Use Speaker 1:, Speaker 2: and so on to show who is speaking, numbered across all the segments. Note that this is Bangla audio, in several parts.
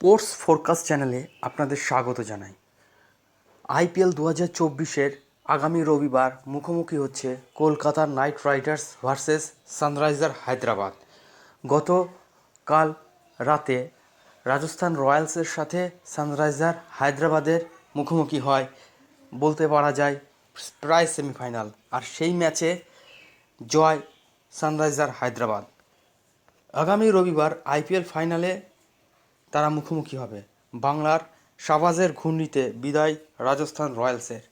Speaker 1: স্পোর্টস ফোরকাস্ট চ্যানেলে আপনাদের স্বাগত জানাই। আইপিএল দু হাজার চব্বিশের আগামী রবিবার মুখোমুখি হচ্ছে কলকাতার Knight Riders versus Sunriser Hyderabad. গতকাল রাতে রাজস্থান রয়্যালসের সাথে সানরাইজার হায়দ্রাবাদের মুখোমুখি হয় বলতে পারা যায় প্রায় সেমিফাইনাল, আর সেই ম্যাচে জয় সানরাইজার হায়দ্রাবাদ। আগামী রবিবার আইপিএল ফাইনালে তারা মুখোমুখি হবে। বাংলার শাবাজের ঘূর্ণিতে বিদায় রাজস্থান রয়্যালসের।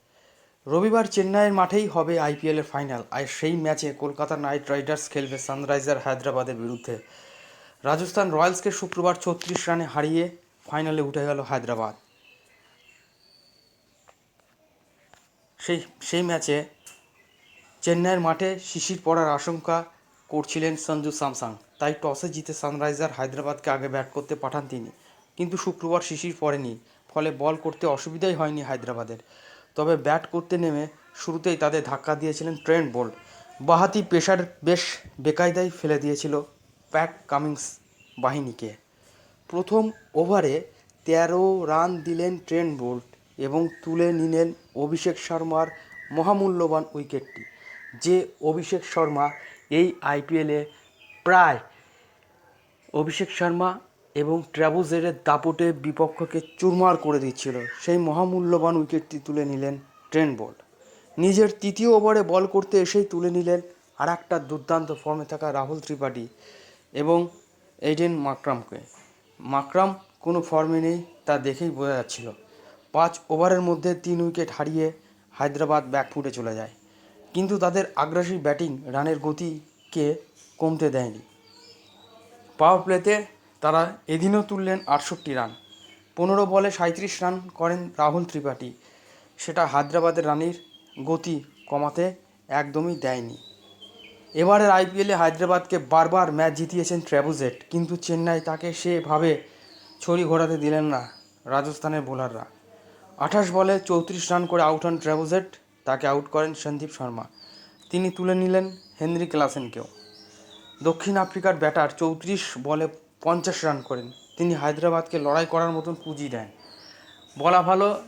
Speaker 1: রবিবার চেন্নাইয়ের মাঠেই হবে আইপিএলের ফাইনাল, আর সেই ম্যাচে কলকাতা নাইট রাইডার্স খেলবে সানরাইজার হায়দ্রাবাদের বিরুদ্ধে। রাজস্থান রয়্যালসকে শুক্রবার ছত্রিশ রানে হারিয়ে ফাইনালে উঠে গেল হায়দ্রাবাদ। সেই সেই ম্যাচে চেন্নাইয়ের মাঠে শিশির পড়ার আশঙ্কা করছিলেন সঞ্জু স্যামসাং। তাই টসে জিতে সানরাইজার হায়দ্রাবাদকে আগে ব্যাট করতে পাঠান তিনি। কিন্তু শুক্রবার শিশির পড়েনি, ফলে বল করতে অসুবিধাই হয়নি হায়দ্রাবাদের। তবে ব্যাট করতে নেমে শুরুতেই তাদের ধাক্কা দিয়েছিলেন ট্রেন্ট বোল্ট। বাহাতি পেশার বেশ বেকায়দায় ফেলে দিয়েছিল প্যাট কামিংস বাহিনীকে। প্রথম ওভারে তেরো রান দিলেন ট্রেন্ট বোল্ট এবং তুলে নিলেন অভিষেক শর্মার মহামূল্যবান উইকেটটি। যে অভিষেক শর্মা এই আইপিএলে প্রায়। অভিষেক শর্মা এবং ট্র্যাভোজেরের দাপটে বিপক্ষকে চুরমার করে দিচ্ছিল। সেই মহামূল্যবান উইকেটটি তুলে নিলেন ট্রেন বোল্ট নিজের তৃতীয় ওভারে বল করতে এসেই তুলে নিলেন আর একটা দুর্দান্ত ফর্মে থাকা রাহুল ত্রিপাঠী এবং এইডেন মাকরামকে। মাকরাম কোনো ফর্মে নেই, তা দেখেই বোঝা যাচ্ছিল। পাঁচ ওভারের মধ্যে তিন উইকেট হারিয়ে হায়দ্রাবাদ ব্যাকফুটে চলে যায়। কিন্তু তাদের আগ্রাসী ব্যাটিং রানের গতিকে কমতে দেয়নি। পাওয়ার প্লেতে তারা এদিনও তুললেন আটষট্টি রান পনেরো বলে সাঁত্রিশ রান করেন রাহুল ত্রিপাঠী। সেটা হায়দ্রাবাদের রানির গতি কমাতে একদমই দেয়নি। এবারের আইপিএলে হায়দ্রাবাদকে বারবার ম্যাচ জিতিয়েছেন ট্র্যাভোজেট কিন্তু চেন্নাই তাকে সেভাবে ছড়ি ঘোরাতে দিলেন না রাজস্থানের বোলাররা। আঠাশ বলে চৌত্রিশ রান করে আউট হন ট্র্যাভোজেট তাকে আউট করেন সন্দীপ শর্মা। তিনি তুলে নিলেন হেনরি ক্লাসেনকেও। দক্ষিণ আফ্রিকার ব্যাটার চৌত্রিশ বলে পঞ্চাশ রান করেন। তিনি হায়দ্রাবাদকে লড়াই করার মতন পুঁজি দেন। বলা ভালো,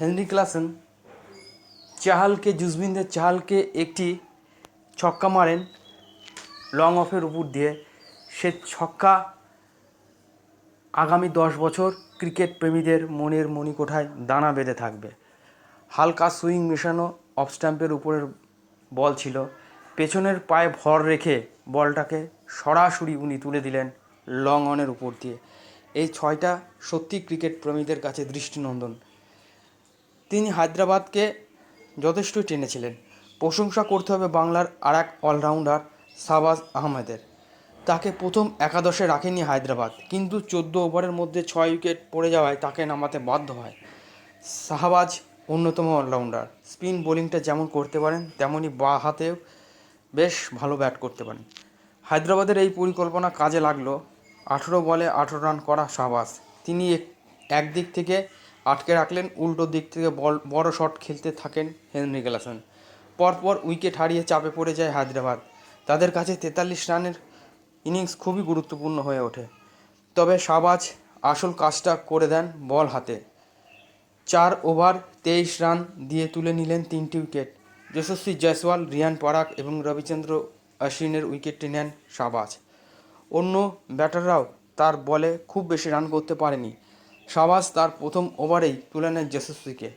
Speaker 1: হেনরি ক্লাসেন চাহালকে জুজবিন্দের চাহালকে একটি ছক্কা মারেন লং অফের উপর দিয়ে। সে ছক্কা আগামী দশ বছর ক্রিকেট প্রেমীদের মনের মণিকোঠায় দানা বেঁধে থাকবে। হালকা সুইং মেশানো অফ স্ট্যাম্পের উপরের বল ছিল। পেছনের পায়ে ভর রেখে বলটাকে সরাসরি উনি তুলে দিলেন লং অনের উপর দিয়ে। এই ছয়টা সত্যি ক্রিকেট প্রেমীদের কাছে দৃষ্টিনন্দন। তিনি হায়দ্রাবাদকে যথেষ্ট টেনেছিলেন। প্রশংসা করতে হবে বাংলার আর এক অলরাউন্ডার সাবাজ আহমেদের। তাকে প্রথম একাদশে রাখেনি হায়দ্রাবাদ, কিন্তু চোদ্দ ওভারের মধ্যে ছয় উইকেট পড়ে যাওয়ায় তাকে নামাতে বাধ্য হয়। শাহবাজ অন্যতম অলরাউন্ডার। স্পিন বোলিংটা যেমন করতে পারেন তেমনই বা হাতেও বেশ ভালো ব্যাট করতে পারেন হায়দ্রাবাদের এই পরিকল্পনা কাজে লাগল। আঠেরো বলে আঠেরো রান করা শাহবাজ তিনি এক- একদিক থেকে আটকে রাখলেন, উল্টো দিক থেকে বল, বড় শট খেলতে থাকেন হেনরি গ্লাসন পরপর উইকেট হারিয়ে চাপে পড়ে যায় হায়দ্রাবাদ। তাদের কাছে তেতাল্লিশ রানের ইনিংস খুবই গুরুত্বপূর্ণ হয়ে ওঠে। তবে শাহবাজ আসল কাজটা করে দেন বল হাতে। চার ওভার তেইশ রান দিয়ে তুলে নিলেন তিনটি উইকেট যশস্বী জয়সওয়াল, রিয়ান পরাগ এবং রবিচন্দ্র অশ্বিনের উইকেটটি নেন শাহবাজ। অন্য ব্যাটাররাও তার বলে খুব বেশি রান করতে পারেনি। শাহবাজ তার প্রথম ওভারেই তুলে নেন যশস্বীকে।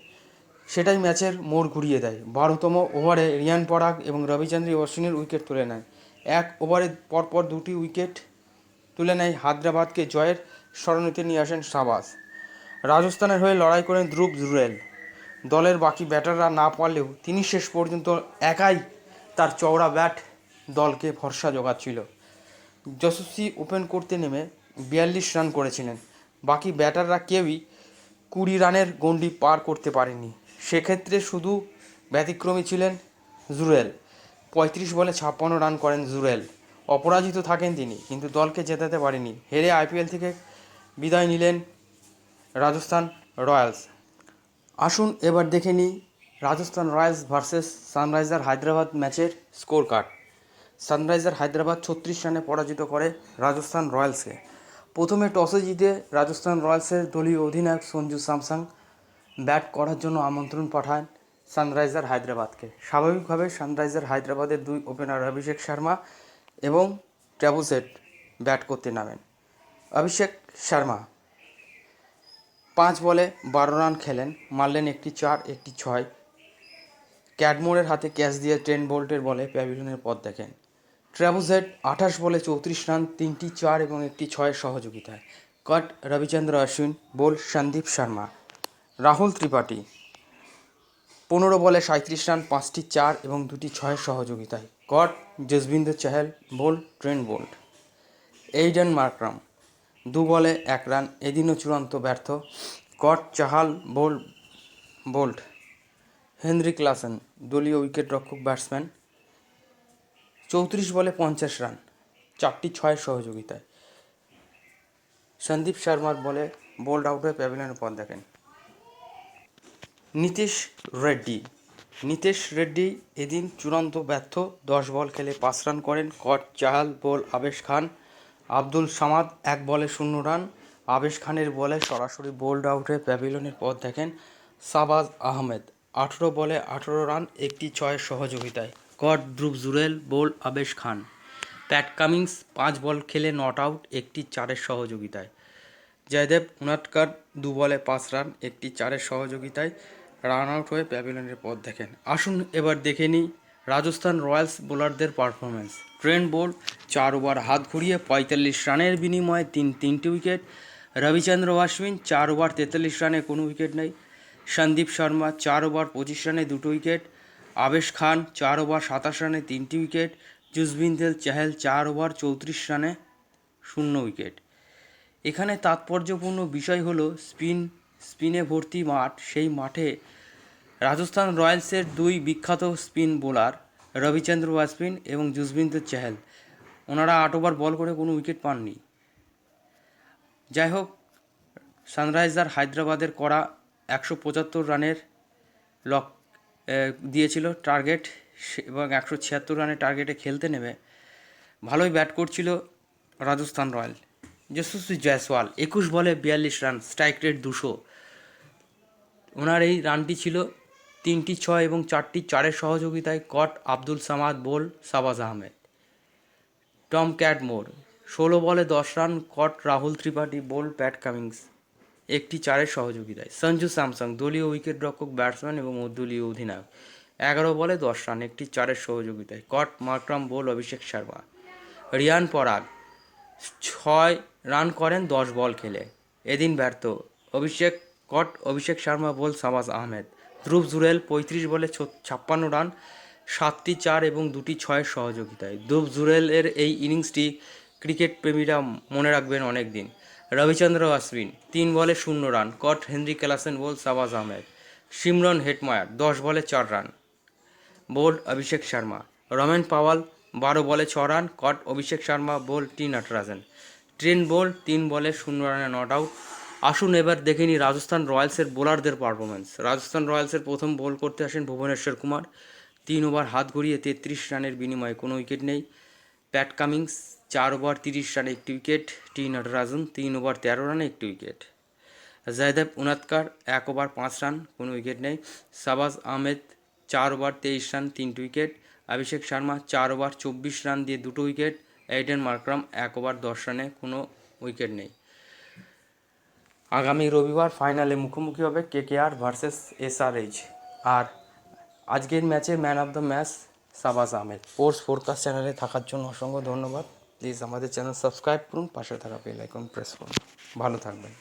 Speaker 1: সেটাই ম্যাচের মোড় ঘুরিয়ে দেয়। বারোতম ওভারে রিয়ান পরাগ এবং রবিচন্দ্র অশ্বিনের উইকেট তুলে নেয়। এক ওভারে পরপর দুটি উইকেট তুলে নেয় হায়দ্রাবাদকে জয়ের স্মরণীতে নিয়ে আসেন শাহবাজ। রাজস্থানের হয়ে লড়াই করেন ধ্রুব জুরেল দলের বাকি ব্যাটাররা না পারলেও তিনি শেষ পর্যন্ত একাই তার চওড়া ব্যাট দলকে ভরসা জোগাচ্ছিল। যশস্বী ওপেন করতে নেমে বিয়াল্লিশ রান করেছিলেন। বাকি ব্যাটাররা কেউই কুড়ি রানের গণ্ডি পার করতে পারেনি সেক্ষেত্রে শুধু ব্যতিক্রমী ছিলেন জুরেল। পঁয়ত্রিশ বলে ছাপ্পান্ন রান করেন জুরেল। অপরাজিত থাকেন তিনি, কিন্তু দলকে জেতাতে পারেনি হেরে আইপিএল থেকে বিদায় নিলেন রাজস্থান রয়্যালস। আসুন এবার দেখে নিই Rajasthan Royals versus Sunriser Hyderabad ম্যাচের স্কোর কার্ড সানরাইজার হায়দ্রাবাদ ছত্রিশ রানে পরাজিত করে রাজস্থান রয়্যালসকে। প্রথমে টসে জিতে রাজস্থান রয়্যালসের দলীয় অধিনায়ক সঞ্জু স্যামসাং ব্যাট করার জন্য আমন্ত্রণ পাঠান সানরাইজার হায়দ্রাবাদকে। স্বাভাবিকভাবে সানরাইজার হায়দ্রাবাদের দুই ওপেনার অভিষেক শর্মা এবং ট্র্যাভোসেট ব্যাট করতে নামেন। অভিষেক শর্মা পাঁচ বলে বারো রান খেলেন, মারলেন একটি চার, একটি ছয়। ক্যাডমোরের হাতে ক্যাচ দিয়ে ট্রেন বোল্টের বলে প্যাভিলিয়নের পথ দেখেন। ট্র্যাভোসেট আঠাশ বলে চৌত্রিশ রান, তিনটি চার এবং একটি ছয়ের সহযোগিতায়। কট রবিচন্দ্র অশ্বিন, বোল সন্দীপ শর্মা। রাহুল ত্রিপাঠী, পনেরো বলে সাঁত্রিশ রান, পাঁচটি চার এবং দুটি ছয়ের সহযোগিতায়। Caught Jasbinder Chahal, bowled Trent Boult. Aiden Markram দু বলে এক রান, এদিনও চূড়ান্ত ব্যর্থ। Caught, Chahal, bowled Boult Henry Klaasen দলীয় উইকেট রক্ষক ব্যাটসম্যান। চৌত্রিশ বলে পঞ্চাশ রান, চারটি ছয়ের সহযোগিতায়। সন্দীপ শর্মার বলে বোল্ড আউট হয়ে প্যাভিলিয়নের পথ দেখেন। নীতিশ রেড্ডি। নীতিশ রেড্ডি এদিন চূড়ান্ত ব্যর্থ, দশ বল খেলে পাঁচ রান করেন। কট, চাহাল, বোল, আবেশ খান। আব্দুল সামাদ এক বলে শূন্য রান, আবেশ খানের বলে সরাসরি বোল্ড আউটে প্যাভিলনের পথ দেখেন সাবাজ আহমেদ। আঠেরো বলে আঠেরো রান, একটি ছয়ের সহযোগিতায়। কট ধ্রুব Jurel bowled Avesh Khan. Pat Cummins পাঁচ বল খেলে নট আউট, একটি চারের সহযোগিতায়। জয়দেব উনাটকার দু বলে পাঁচ রান, একটি চারের সহযোগিতায় রান আউট হয়ে প্যাভিলনের পথ দেখেন। আসুন এবার দেখে নিই রাজস্থান রয়্যালস বোলারদের পারফরমেন্স ট্রেন্ড বোল্ট চার ওভার হাত ঘুরিয়ে পঁয়তাল্লিশ রানের বিনিময়ে তিন, তিনটি উইকেট। রবিচন্দ্র অশ্বিন চার ওভার তেতাল্লিশ রানে কোনো উইকেট নেই। সন্দীপ শর্মা চার ওভার পঁচিশ রানে দুটো উইকেট। আবেশ খান চার ওভার সাতাশ রানে তিনটি উইকেট। জুসবিন্দেল চাহেল চার ওভার চৌত্রিশ রানে শূন্য উইকেট। এখানে তাৎপর্যপূর্ণ বিষয় হলো স্পিন, স্পিনে ভর্তি মাঠ, সেই মাঠে রাজস্থান রয়্যালসের দুই বিখ্যাত স্পিন বোলার রবিচন্দ্র অশ্বিন এবং জুসবিন্দর চাহেল। ওনারা আট ওভার বল করে কোনো উইকেট পাননি। যাই হোক সানরাইজার হায়দ্রাবাদের করা একশো পঁচাত্তর রানের লক দিয়েছিল টার্গেট এবং একশো ছিয়াত্তর রানের টার্গেটে খেলতে নেমে ভালোই ব্যাট করছিল রাজস্থান রয়্যাল। যশস্বী জয়সওয়াল, একুশ বলে বিয়াল্লিশ রান, স্ট্রাইক রেট দুশো। ওনার এই রানটি ছিল তিনটি ছয় এবং চারটি চারের সহযোগিতায় caught Abdul Samad bowl Shahbaz Ahmed. Tom Cad Cadmore, ষোলো বলে দশ run caught Rahul Tripathi bowl Pat Cummins, একটি চারের সহযোগিতায়। সঞ্জু স্যামসাং, দলীয় উইকেট রক্ষক ব্যাটসম্যান এবং দলীয় অধিনায়ক, এগারো বলে দশ রান, একটি চারের সহযোগিতায়। Caught Markram bowled, Abhishek Sharma. Riyan Parag, ছয় রান করেন, দশ বল খেলে। এদিন ব্যর্থ। অভিষেক, কট, অভিষেক শর্মা, বোল সাবাস আহমেদ। ধ্রুব জুরেল পঁয়ত্রিশ বলে ছাপ্পান্ন রান, সাতটি চার এবং দুটি ছয়ের সহযোগিতায়। ধ্রুব জুরেলের এই ইনিংসটি ক্রিকেট প্রেমীরা মনে রাখবেন অনেক দিন রবিচন্দ্র অশ্বিন, তিন বলে শূন্য run, caught Henry Klaasen bowl Shahbaz Ahmed Shimron Hetmyer, দশ বলে চার run. Bowled Abhishek Sharma, Rovman Powell, বারো বলে ছ run, caught Abhishek Sharma bowl T Natarajan Trent bowl তিন বলে শূন্য রানে নট আউট। আসুন এবার দেখে নিই রাজস্থান রয়্যালসের বোলারদের পারফরমেন্স রাজস্থান রয়্যালসের প্রথম বোল করতে আসেন ভুবনেশ্বর কুমার। তিন ওভার হাত ঘুরিয়ে তেত্রিশ রানের বিনিময়ে কোনো উইকেট নেই। প্যাট কামিংস চার ওভার তিরিশ রানে একটি উইকেট টি নটরাজন তিন ওভার তেরো রানে একটি উইকেট। জয়দেব উনাৎকার এক ওভার পাঁচ রান, কোনো উইকেট নেই। সাবাজ আহমেদ চার ওভার তেইশ রান, তিনটি উইকেট। অভিষেক শর্মা চার ওভার চব্বিশ রান দিয়ে দুটো উইকেট। এইডেন মার্ক্রাম এক ওভার দশ রানে কোনো উইকেট নেই। আগামী রবিবার ফাইনালে মুখোমুখি হবে K K R versus S R H আর আজকের ম্যাচে man of the match Shahbaz Ahmed. Sports forecast চ্যানেলে থাকার জন্য অসংখ্য ধন্যবাদ। প্লিজ আমাদের চ্যানেল সাবস্ক্রাইব করুন, পাশে থাকা বেল আইকন প্রেস করুন। ভালো থাকবেন।